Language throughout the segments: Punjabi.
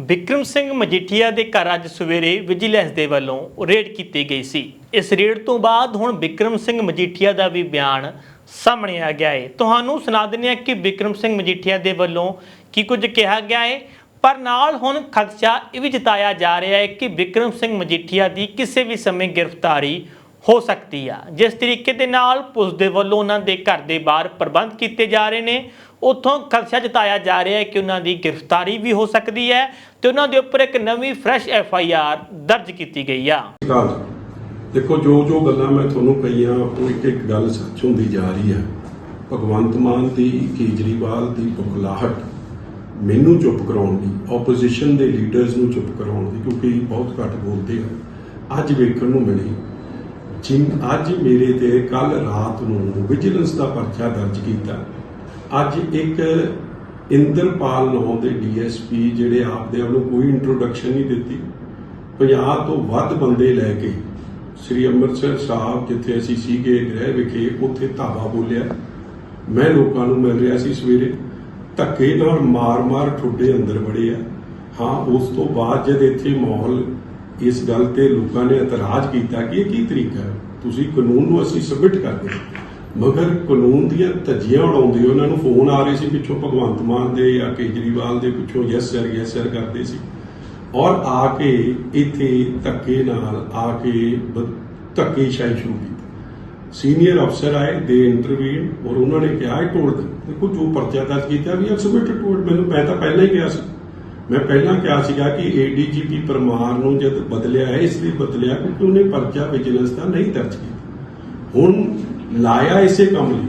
ਵਿਕਰਮ ਸਿੰਘ ਮਜੀਠੀਆ ਦੇ ਘਰ ਅੱਜ ਸਵੇਰੇ ਵਿਜੀਲੈਂਸ ਦੇ ਵੱਲੋਂ ਰੇਡ ਕੀਤੀ ਗਈ ਸੀ। ਇਸ ਰੇਡ ਤੋਂ ਬਾਅਦ ਹੁਣ ਵਿਕਰਮ ਸਿੰਘ ਮਜੀਠੀਆ ਦਾ ਵੀ ਬਿਆਨ ਸਾਹਮਣੇ ਆ ਗਿਆ ਹੈ ਤੁਹਾਨੂੰ ਸੁਣਾ ਦਿੰਦੇ ਹਾਂ ਕਿ ਵਿਕਰਮ ਸਿੰਘ ਮਜੀਠੀਆ ਦੇ ਵੱਲੋਂ ਕੀ ਕੁਝ ਕਿਹਾ ਗਿਆ ਹੈ ਪਰ ਨਾਲ ਹੁਣ ਖਦਸ਼ਾ ਇਹ ਵੀ ਜਤਾਇਆ ਜਾ ਰਿਹਾ ਹੈ ਕਿ ਵਿਕਰਮ ਸਿੰਘ ਮਜੀਠੀਆ ਦੀ ਕਿਸੇ ਵੀ ਸਮੇਂ ਗ੍ਰਿਫਤਾਰੀ ਹੋ ਸਕਦੀ ਆ। ਜਿਸ ਤਰੀਕੇ ਦੇ ਨਾਲ ਪੁਲਿਸ ਦੇ ਵੱਲੋਂ ਉਹਨਾਂ ਦੇ ਘਰ ਦੇ ਬਾਹਰ ਪ੍ਰਬੰਧ ਕੀਤੇ ਜਾ ਰਹੇ ਨੇ, ਉੱਥੋਂ ਖਦਸ਼ਾ ਜਤਾਇਆ ਜਾ ਰਿਹਾ ਹੈ ਕਿ ਉਹਨਾਂ ਦੀ ਗ੍ਰਿਫਤਾਰੀ ਵੀ ਹੋ ਸਕਦੀ ਹੈ ਤੇ ਉਹਨਾਂ ਦੇ ਉੱਪਰ ਇੱਕ ਨਵੀਂ ਫਰੈਸ਼ ਐਫ ਆਈ ਆਰ ਦਰਜ ਕੀਤੀ ਗਈ ਆ। ਦੇਖੋ, ਜੋ ਜੋ ਗੱਲਾਂ ਮੈਂ ਤੁਹਾਨੂੰ ਕਹੀਆਂ, ਉਹ ਇੱਕ ਇੱਕ ਗੱਲ ਸੱਚ ਹੁੰਦੀ ਜਾ ਰਹੀ ਹੈ। ਭਗਵੰਤ ਮਾਨ ਦੀ, ਕੇਜਰੀਵਾਲ ਦੀ ਬੁਖਲਾਹਟ ਮੈਨੂੰ ਚੁੱਪ ਕਰਾਉਣ ਦੀ ਆਪੋਜੀਸ਼ਨ ਦੇ ਲੀਡਰਸ ਨੂੰ ਚੁੱਪ ਕਰਾਉਣ ਦੀ ਕਿਉਂਕਿ ਬਹੁਤ ਘੱਟ ਬੋਲਦੇ ਆ। ਅੱਜ ਵੇਖਣ ਨੂੰ ਮਿਲੀ ਜਿਨ ਅੱਜ ਮੇਰੇ ਤੇ ਕੱਲ ਰਾਤ ਨੂੰ ਵਿਜੀਲੈਂਸ ਦਾ ਪਰਚਾ ਦਰਜ ਕੀਤਾ। ਅੱਜ ਇੱਕ ਇੰਦਰਪਾਲ ਨਾਂ ਦੇ ਡੀਐਸਪੀ ਜਿਹੜੇ ਆਪਦੇ ਆਪ ਨੂੰ ਕੋਈ ਇੰਟਰੋਡਕਸ਼ਨ ਨਹੀਂ ਦਿੱਤੀ। 50 ਤੋਂ ਵੱਧ ਬੰਦੇ ਲੈ ਕੇ ਸ੍ਰੀ ਅੰਮ੍ਰਿਤਸਰ ਸਾਹਿਬ, ਜਿੱਥੇ ਅਸੀਂ ਸੀਗੇ ਗ੍ਰਹਿ ਵਿਖੇ, ਉੱਥੇ ਧਾਵਾ ਬੋਲਿਆ। ਮੈਂ ਲੋਕਾਂ ਨੂੰ ਮਿਲ ਰਿਹਾ ਸੀ ਸਵੇਰੇ। ਧੱਕੇ ਨਾਲ ਮਾਰ-ਮਾਰ ਠੁੱਡੇ ਅੰਦਰ ਵੜੇ ਆ। ਹਾਂ, ਉਸ ਤੋਂ ਬਾਅਦ ਜਦ ਇੱਥੇ ਮਾਹੌਲ ਇਸ ਗੱਲ ਤੇ ਲੋਕਾਂ ਨੇ ਇਤਰਾਜ਼ ਕੀਤਾ ਕਿ ਇਹ ਕੀ ਤਰੀਕਾ ਹੈ? ਤੁਸੀਂ ਕਾਨੂੰਨ ਨੂੰ ਅਸੀਂ ਸਬਮਿਟ ਕਰਦੇ ਮਗਰ ਕਾਨੂੰਨ ਦੀਆਂ ਧੱਜੀਆਂ ਉਡਾਉਂਦੇ ਉਹਨਾਂ ਨੂੰ ਫੋਨ ਆ ਰਹੇ ਸੀ, ਪਿੱਛੋਂ ਭਗਵੰਤ ਮਾਨ ਦੇ ਜਾਂ ਕੇਜਰੀਵਾਲ ਦੇ ਪਿੱਛੋਂ ਯੈਸ ਸਰ ਯੈਸ ਸਰ ਕਰਦੇ ਸੀ। ਔਰ ਆ ਕੇ ਇੱਥੇ ਧੱਕੇ ਨਾਲ ਆ ਕੇ ਧੱਕੇ ਧੱਕੇਸ਼ਾਹੀ ਸ਼ੁਰੂ ਕੀਤੀ। ਸੀਨੀਅਰ ਅਫਸਰ ਆਏ, ਦੇ ਇੰਟਰਵਿਊ ਔਰ ਉਹਨਾਂ ਨੇ ਕਿਹਾ ਟੋਲਡ ਦੇਖੋ ਜੋ ਪਰਚਾ ਦਰਜ ਕੀਤਾ ਵੀ ਸਬਮਿਟਡ ਟੋਲਡ ਮੈਨੂੰ ਮੈਂ ਤਾਂ ਪਹਿਲਾਂ ਹੀ ਗਿਆ ਸੀ। ਮੈਂ ਪਹਿਲਾਂ ਕਿਹਾ ਸੀਗਾ ਕਿ ਏਡੀਜੀਪੀ ਪਰਮਾਰ ਨੂੰ ਜਦ ਬਦਲਿਆ ਹੈ, ਇਸ ਲਈ ਬਦਲਿਆ ਕਿਉਂਕਿ ਉਹਨੇ ਪਰਚਾ ਵਿਜੀਲੈਂਸ ਦਾ ਨਹੀਂ ਦਰਜ ਕੀਤਾ। ਹੁਣ ਲਾਇਆ ਇਸੇ ਕੰਮ ਲਈ।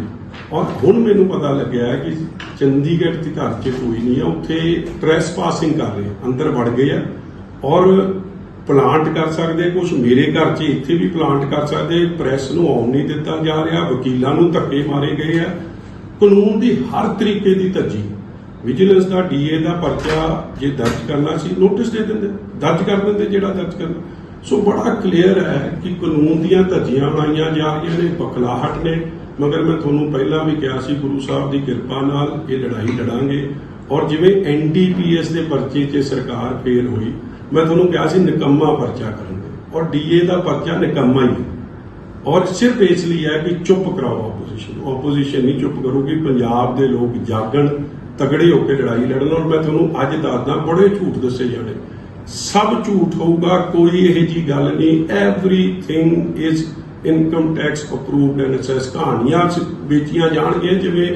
ਔਰ ਹੁਣ ਮੈਨੂੰ ਪਤਾ ਲੱਗਿਆ ਹੈ ਕਿ ਚੰਡੀਗੜ੍ਹ ਦੇ ਘਰ 'ਚ ਕੋਈ ਨਹੀਂ ਹੈ, ਉੱਥੇ ਟ੍ਰੈਸ ਪਾਸਿੰਗ ਕਰ ਰਹੇ ਅੰਦਰ ਵੜ ਗਏ ਆ। ਔਰ ਪਲਾਂਟ ਕਰ ਸਕਦੇ ਕੁਝ ਮੇਰੇ ਘਰ 'ਚ ਇੱਥੇ ਵੀ ਪਲਾਂਟ ਕਰ ਸਕਦੇ ਪ੍ਰੈਸ ਨੂੰ ਆਉਣ ਨਹੀਂ ਦਿੱਤਾ ਜਾ ਰਿਹਾ, ਵਕੀਲਾਂ ਨੂੰ ਧੱਕੇ ਮਾਰੇ ਗਏ ਆ। ਕਾਨੂੰਨ ਦੀ ਹਰ ਤਰੀਕੇ ਦੀ ਧੱਜੀ ਵਿਜੀਲੈਂਸ ਦਾ ਡੀਏ ਦਾ ਪਰਚਾ ਜੇ ਦਰਜ ਕਰਨਾ ਸੀ, ਨੋਟਿਸ ਦੇ ਦਿੰਦੇ, ਦਰਜ ਕਰ ਦਿੰਦੇ ਜਿਹੜਾ ਦਰਜ ਕਰਨਾ। ਸੋ ਬੜਾ ਕਲੀਅਰ ਹੈ ਕਿ ਕਾਨੂੰਨ ਦੀਆਂ ਧੱਜੀਆਂ ਬਣਾਈਆਂ ਜਾ ਰਹੀਆਂ ਨੇ, ਬਖਲਾਹਟ ਨੇ। ਮਗਰ ਮੈਂ ਤੁਹਾਨੂੰ ਪਹਿਲਾਂ ਵੀ ਕਿਹਾ ਸੀ, ਗੁਰੂ ਸਾਹਿਬ ਦੀ ਕਿਰਪਾ ਨਾਲ ਇਹ ਲੜਾਈ ਲੜਾਂਗੇ। ਔਰ ਜਿਵੇਂ ਐਨਡੀਪੀਐਸ ਦੇ ਪਰਚੇ 'ਚ ਸਰਕਾਰ ਫੇਲ ਹੋਈ, ਮੈਂ ਤੁਹਾਨੂੰ ਕਿਹਾ ਸੀ, ਨਿਕੰਮਾ ਪਰਚਾ ਕਰਨਗੇ। ਔਰ ਡੀਏ ਦਾ ਪਰਚਾ ਨਿਕੰਮਾ ਹੀ ਹੈ। ਔਰ ਸਿਰਫ ਇਸ ਲਈ ਹੈ ਕਿ ਚੁੱਪ ਕਰਾਓ ਆਪੋਜੀਸ਼ਨ ਆਪੋਜੀਸ਼ਨ ਨਹੀਂ ਚੁੱਪ ਕਰੂਗੀ, ਪੰਜਾਬ ਦੇ ਲੋਕ ਜਾਗਣ, ਤਗੜੇ ਹੋ ਕੇ ਲੜਾਈ ਲੜਨ। ਔਰ ਮੈਂ ਤੁਹਾਨੂੰ ਅੱਜ ਦੱਸਦਾ, ਬੜੇ ਝੂਠ ਦੱਸੇ ਜਾਣੇ। ਸਭ ਝੂਠ ਹੋਊਗਾ, ਕੋਈ ਇਹ ਜੀ ਗੱਲ ਨਹੀਂ। Everything is income tax approved and assess ਕਹਾਣੀਆਂ ਵੇਚੀਆਂ ਜਾਣਗੀਆਂ, ਜਿਵੇਂ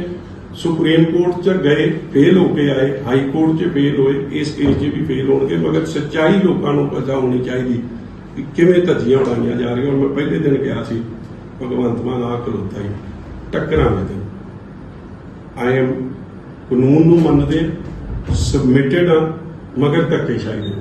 ਸੁਪਰੀਮ ਕੋਰਟ ਚ ਗਏ ਫੇਲ ਹੋ ਕੇ ਆਏ। ਹਾਈ ਕੋਰਟ ਚ ਫੇਲ ਹੋਏ। ਇਸ ਕੇਸ 'ਚ ਵੀ ਫੇਲ ਹੋਣਗੇ, ਮਗਰ ਸੱਚਾਈ ਲੋਕਾਂ ਨੂੰ ਪਤਾ ਹੋਣੀ ਚਾਹੀਦੀ। ਕਿ ਕਿਵੇਂ ਧੱਜੀਆਂ ਉਡਾਈਆਂ ਜਾ ਰਹੀਆਂ? ਔਰ ਮੈਂ ਪਹਿਲੇ ਦਿਨ ਕਿਹਾ ਸੀ, ਭਗਵੰਤ ਮਾਨ ਆ ਖਲੋਤਾ ਹੀ ਟੱਕਰਾਂਗੇ ਤੇ। ਆਈ ਐਮ ਕਾਨੂੰਨ ਨੂੰ ਮੰਨਦੇ ਸਬਮਿਟਡ ਆ, ਮਗਰ ਧੱਕੇਸ਼ਾਹੀ ਦੇ।